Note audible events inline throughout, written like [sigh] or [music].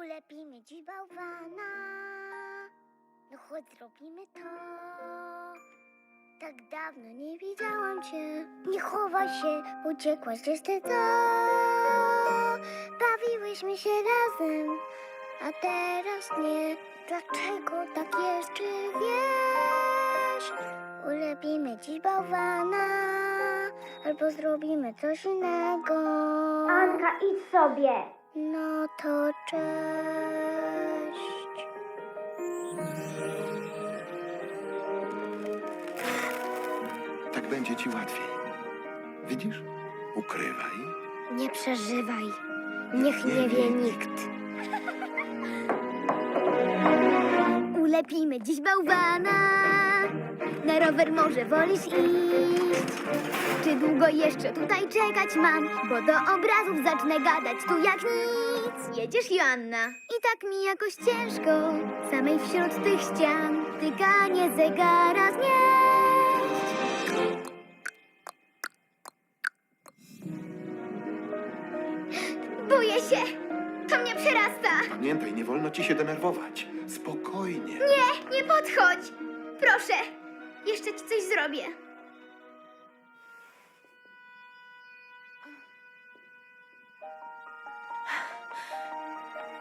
Ulepimy dziś bałwana. No chodź, zrobimy to. Tak dawno nie widziałam cię. Nie chowaj się, uciekłaś gdzieś ty co? Bawiłyśmy się razem, a teraz nie. Dlaczego tak jest, czy wiesz? Ulepimy dziś bałwana, albo zrobimy coś innego. Anka, idź sobie. No to cześć. Tak będzie ci łatwiej. Widzisz? Ukrywaj. Nie przeżywaj. Niech nie wie nikt. [laughs] Ulepimy dziś bałwana. Na rower może wolisz iść. Długo jeszcze tutaj czekać mam? Bo do obrazów zacznę gadać tu jak nic. Jedziesz, Joanna? I tak mi jakoś ciężko, samej wśród tych ścian, tykanie zegara znieść. Boję się! To mnie przerasta! Pamiętaj, nie wolno ci się denerwować. Spokojnie. Nie, nie podchodź! Proszę, jeszcze ci coś zrobię.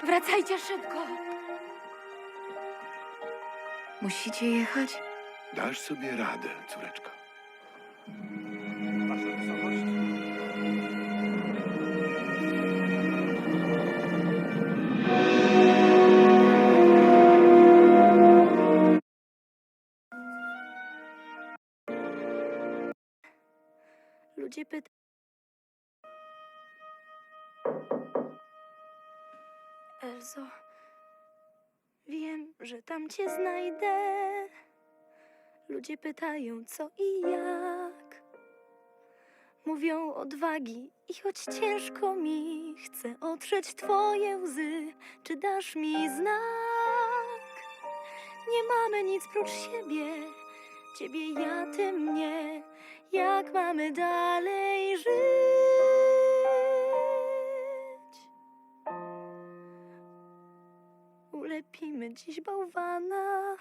Wracajcie szybko. Musicie jechać? Dasz sobie radę, córeczko. Wasza wysokość. Ludzie pytają. Elzo, wiem, że tam cię znajdę. Ludzie pytają, co i jak. Mówią odwagi i choć ciężko mi, chcę otrzeć twoje łzy. Czy dasz mi znak? Nie mamy nic prócz siebie, ciebie ja, ty mnie. Jak mamy dalej żyć? Ulepimy dziś bałwana.